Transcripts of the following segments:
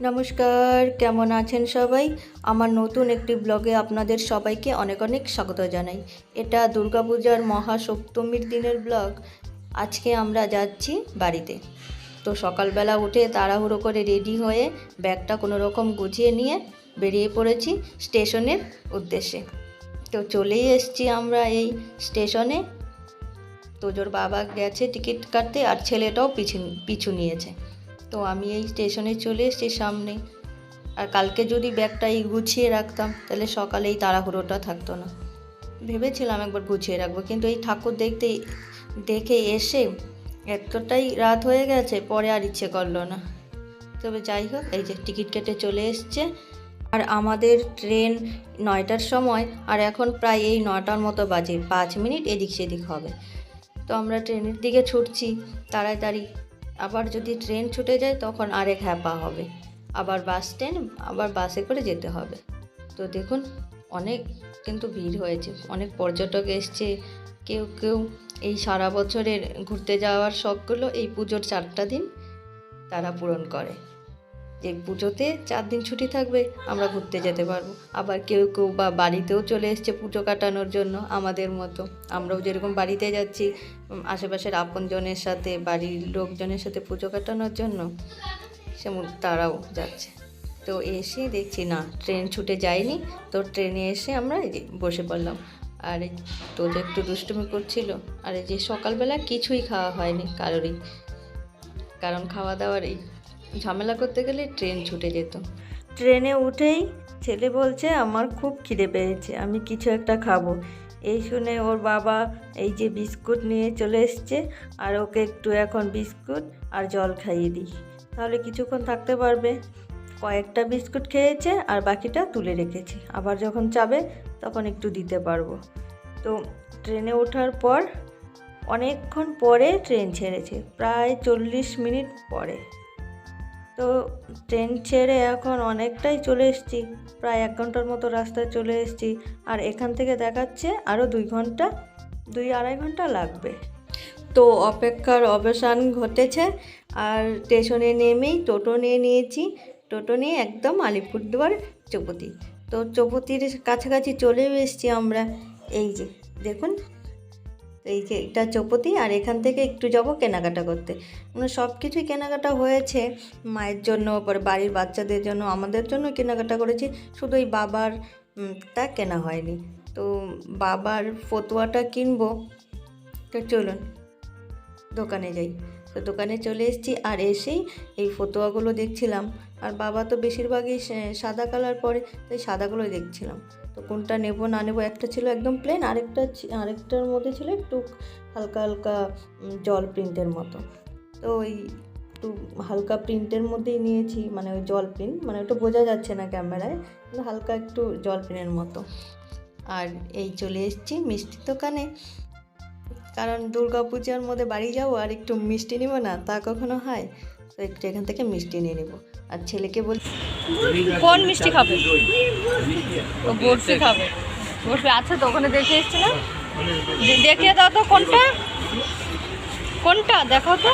নমস্কার, কেমন আছেন সবাই? আমার নতুন একটি ব্লগে আপনাদের সবাইকে অনেক অনেক স্বাগত জানাই। এটা দুর্গাপূজার মহাসপ্তমীর দিনের ব্লগ। আজকে আমরা যাচ্ছি বাড়িতে। তো সকালবেলা উঠে তাড়াহুড়ো করে রেডি হয়ে ব্যাগটা কোনো রকম গুছিয়ে নিয়ে বেরিয়ে পড়েছি স্টেশনের উদ্দেশ্যে। তো চলেই এসেছি আমরা এই স্টেশনে। তোজোর বাবা গেছে টিকিট কাটতে আর ছেলেটাও পিছু পিছু নিয়েছে। তো আমি এই স্টেশনে চলে এসেছি সামনে। আর কালকে যদি ব্যাগটা এই গুছিয়ে রাখতাম, তাহলে সকালে এই তাড়াহুড়োটা থাকতো না। ভেবেছিলাম একবার গুছিয়ে রাখব, কিন্তু এই ঠাকুর দেখতে, দেখে এসে এতটাই রাত হয়ে গেছে, পরে আর ইচ্ছে করল না। তবে যাই হোক, এই যে টিকিট কেটে চলে এসছে। আর আমাদের ট্রেন নয়টার সময়, আর এখন প্রায় এই নটার মতো বাজে, পাঁচ মিনিট এদিক সেদিক হবে। তো আমরা ট্রেনের দিকে ছুটছি, তাড়াতাড়ি। আবার যদি ট্রেন ছুটে যায়, তখন আরেক হ্যাপা হবে। আবার বাস স্ট্যান্ড আবার বাসে করে যেতে হবে। তো দেখুন, অনেক কিন্তু ভিড় হয়েছে। অনেক পর্যটক এসছে। কেউ কেউ এই সারা বছরের ঘুরতে যাওয়ার শখগুলো এই পুজোর চারটা দিন তারা পূরণ করে। যে পুজোতে চার দিন ছুটি থাকবে, আমরা ঘুরতে যেতে পারব। আবার কেউ কেউ বা বাড়িতেও চলে এসছে পুজো কাটানোর জন্য আমাদের মতো। আমরাও যেরকম বাড়িতে যাচ্ছি আশেপাশের আপনজনের সাথে, বাড়ির লোকজনের সাথে পুজো কাটানোর জন্য, সে তারাও যাচ্ছে। তো এসে দেখছি, না, ট্রেন ছুটে যায়নি। তো ট্রেনে এসে আমরা বসে পড়লাম। আর তো একটু দুষ্টুমি করছিল। আর, যে সকালবেলা কিছুই খাওয়া হয়নি কারোরই। কারণ খাওয়া দাওয়ার এই ঝামেলা করতে গেলে ট্রেন ছুটে যেত। ট্রেনে উঠেই ছেলে বলছে, আমার খুব খিদে পেয়েছে, আমি কিছু একটা খাব। এই শুনে ওর বাবা এই যে বিস্কুট নিয়ে চলে এসছে, আর ওকে একটু এখন বিস্কুট আর জল খাইয়ে দিই, তাহলে কিছুক্ষণ থাকতে পারবে। কয়েকটা বিস্কুট খেয়েছে আর বাকিটা তুলে রেখেছি। আবার যখন চাবে তখন একটু দিতে পারব। তো ট্রেনে ওঠার পর, অনেকক্ষণ পরে ট্রেন ছেড়েছে, প্রায় চল্লিশ মিনিট পরে। তো ট্রেন ছেড়ে এখন অনেকটাই চলে এসেছি। প্রায় এক ঘণ্টার মতো রাস্তায় চলে এসেছি। আর এখান থেকে দেখাচ্ছে আরও দুই ঘণ্টা, দুই আড়াই ঘণ্টা লাগবে। তো অপেক্ষার অবসান ঘটেছে। আর স্টেশনে নেমেই টোটো নিয়ে নিয়েছি। টোটো নিয়ে একদম আলিপুরদুয়ার চৌপতি। তো চৌপতির কাছাকাছি চলেও এসেছি আমরা। এই যে, দেখুন এই যে এটা চৌপতি আর এখান থেকে একটু যাব কেনাকাটা করতে। মানে সব কিছুই কেনাকাটা হয়েছে। মায়ের জন্য, পরে বাড়ির বাচ্চাদের জন্য, আমাদের জন্য কেনাকাটা করেছি। শুধু ওই বাবার তা কেনা হয়নি। তো বাবার ফতুয়াটা কিনবো। তো চলুন, দোকানে যাই। তো দোকানে চলে এসেছি আর এসেই এই ফতোয়াগুলো দেখছিলাম। আর বাবা তো বেশিরভাগই সাদা কালার পরে, তাই সাদাগুলোই দেখছিলাম। তো কোনটা নেব না নেব, একটা ছিল একদম প্লেন আরেকটা আরেকটার মধ্যে ছিল একটু হালকা হালকা জল প্রিন্টের মতো। তো ওই একটু হালকা প্রিন্টের মধ্যেই নিয়েছি মানে ওই জল প্রিন্ট মানে ওটা বোঝা যাচ্ছে না ক্যামেরায়, কিন্তু হালকা একটু জল প্রিন্টের মতো। আর এই চলে এসেছি মিষ্টির দোকানে। কারণ দুর্গা পূজার মধ্যে বাড়ি যাব আর একটু মিষ্টি নেব না তা কখনো হয়? তো একটু এখান থেকে মিষ্টি নিয়ে নেব। আর ছেলেকে বল কোন মিষ্টি খাবে? ও বরফি খাবে। বরফি আছে তো ওখানে দেখে এসছি না দেখিয়ে দাও তো কোনটা। কোনটা? দেখো তো।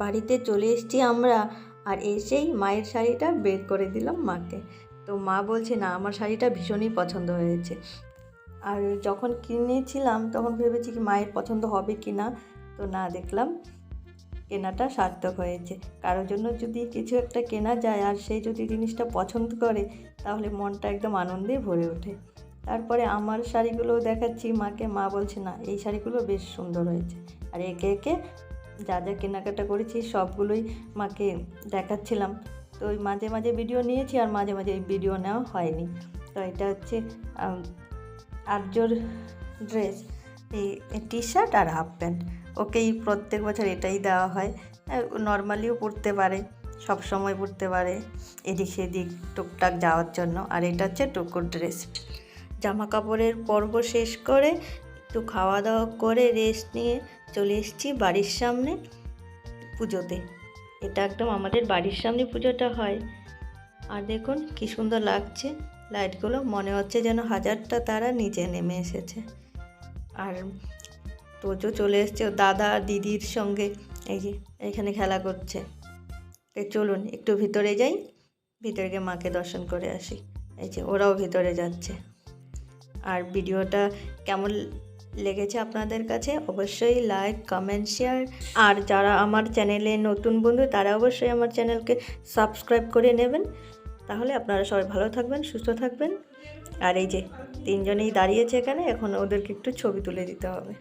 বাড়িতে চলে এসেছি আমরা আর এসেই মায়ের শাড়িটা বের করে দিলাম মাকে। তো মা বলছে না আমার শাড়িটা ভীষণই পছন্দ হয়েছে। আর যখন কিনেছিলাম, তখন ভেবেছি কি মায়ের পছন্দ হবে কি না? তো না দেখলাম কেনাটা সার্থক হয়েছে। কারোর জন্য যদি কিছু একটা কেনা যায় আর সে যদি জিনিসটা পছন্দ করে, তাহলে মনটা একদম আনন্দে ভরে ওঠে। তারপরে আমার শাড়িগুলো দেখাচ্ছি, মাকে মা বলছে, না, এই শাড়িগুলো বেশ সুন্দর হয়েছে। আর একে একে যা যা কেনাকাটা করেছি, সবগুলোই মাকে দেখাচ্ছিলাম। তো ওই মাঝে মাঝে ভিডিও নিয়েছি আর মাঝে মাঝে এই ভিডিও নেওয়া হয়নি। তো এটা হচ্ছে আর্যর ড্রেস, এই টি শার্ট আর হাফ প্যান্ট। ওকেই প্রত্যেক বছর এটাই দেওয়া হয়। নর্মালিও পরতে পারে, সব সময় পরতে পারে। এদিক সেদিক টুকটাক যাওয়ার জন্য। আর এটা হচ্ছে টুকুর ড্রেস। জামা কাপড়ের পর্ব শেষ করে একটু খাওয়া দাওয়া করে রেস্ট নিয়ে চলে এসেছি বাড়ির সামনে পুজোতে। এটা একদম আমাদের বাড়ির সামনে পুজোটা হয়। আর দেখুন কি সুন্দর লাগছে। লাইটগুলো, মনে হচ্ছে যেন হাজারটা তারা নিচে নেমে এসেছে। আর তোজো চলে এসছে দাদা দিদির সঙ্গে। এই যে, এখানে খেলা করছে। তো চলুন, একটু ভিতরে যাই। ভিতরে গিয়ে মাকে দর্শন করে আসি। এই যে, ওরাও ভিতরে যাচ্ছে। আর ভিডিওটা কেমন লেগেছে আপনাদের কাছে? অবশ্যই লাইক, কমেন্ট, শেয়ার। আর যারা আমার চ্যানেলে নতুন বন্ধু, তারা অবশ্যই আমার চ্যানেলকে সাবস্ক্রাইব করে নেবেন। তাহলে আপনারা সবাই ভালো থাকবেন, সুস্থ থাকবেন। আর এই যে তিনজনেই দাঁড়িয়েছে এখানে, এখন ওদেরকে একটু ছবি তুলে দিতে হবে।